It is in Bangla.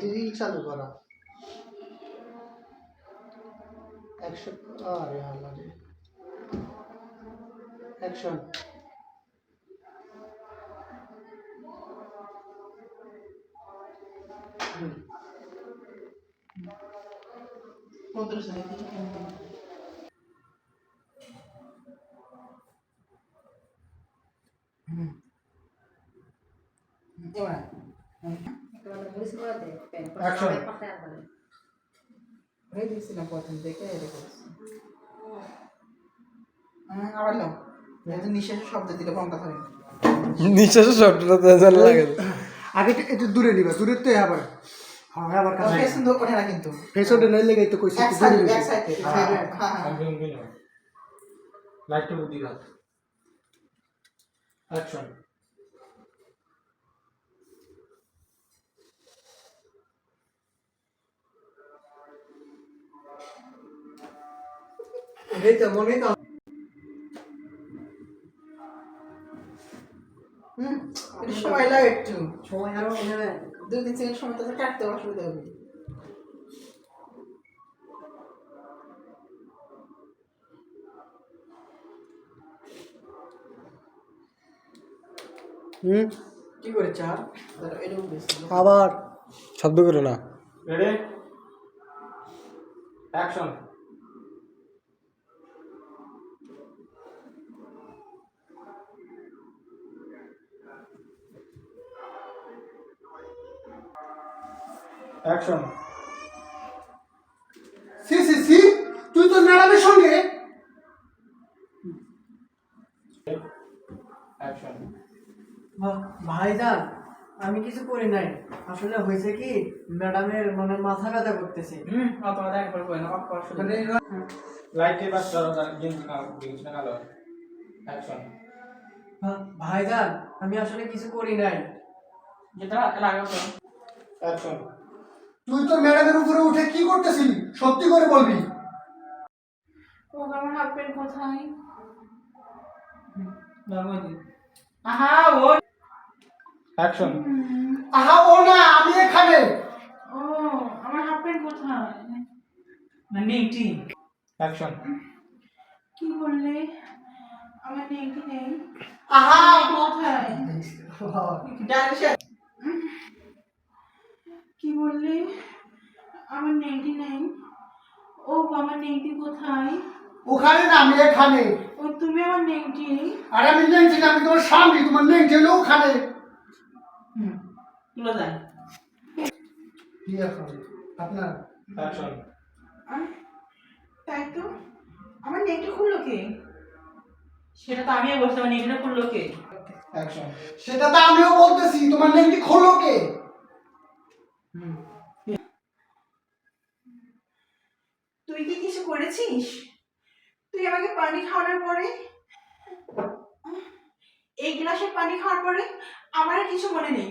দিদি চালু করা একশো আরে আল্লাহ রে অ্যাকশন Action. হয়ে দিয়েছিলাম নিঃশ্বাসের শব্দ দিলে ফোনটা শব্দটা তো জানা লাগে আগে একটু- দূরে নিবা দূরে তো আবার হ্যাঁ আবার কাছে ফেস কিন্তু ওঠে না কিন্তু নাই লেগে তো কইছি এক সাইড। হ্যাঁ হ্যাঁ অ্যাকশন হুম সময় লাগে একটু। সময় আরও দু তিন সেকেন্ড সময় তো কাটতে অসুবিধা হবে। হুম? কি করে বেশি আবার শব্দ করো না। রেডি অ্যাকশন অ্যাকশন সি সি সি তুই তো ম্যাডামের সঙ্গে। অ্যাকশন ভাইজান আমি কিছু করি নাই। আসলে হয়েছে কি ম্যাডামের মানে মাথা ব্যথা করতেছে। হুম অত একবার না মানে লাইটে বাস করো জিন্স কালো জিন্স কালো অ্যাকশন ভাইজান আমি আসলে কিছু করি নাই। যেটা লাগাও অ্যাকশন তুই তো ম্যাডামের উপরে উঠে কি করতেছিলি? সত্যি করে বলবি। ও আমার হাফ প্যান্ট কোথায় আহা ও অ্যাকশন আহা ও না আমি এখানে। ও আমার হাফ প্যান্ট কোথায়? না নেংটি অ্যাকশন কি বললে? আমার নেই আহা! কোথায়? ডাইরেকশন বললে আমার নেংটি নেই ও আমার নেংটি কোথায়? ওখানে না আমি এখানে। ও তুমি আমার নেংটি আর আমি লেংটি না আমি তোমার স্বামী তোমার লেংটি হলো ওখানে। হুম তুলে দেয়। কি এখন? আপনার? তাই তো? আমার নেংটি খুললো কে? সেটা তো আমিও বলছি আমার নেংটিটা খুললো কে? সেটা তো আমিও বলতেছি তোমার লেংটি খোলো কে? তুই কি কিছু করেছিস? তুই আমাকে পানি খাওয়ানোর পরে? এই গ্লাসে পানি খাওয়ার পরে আমার কিছু মনে নেই।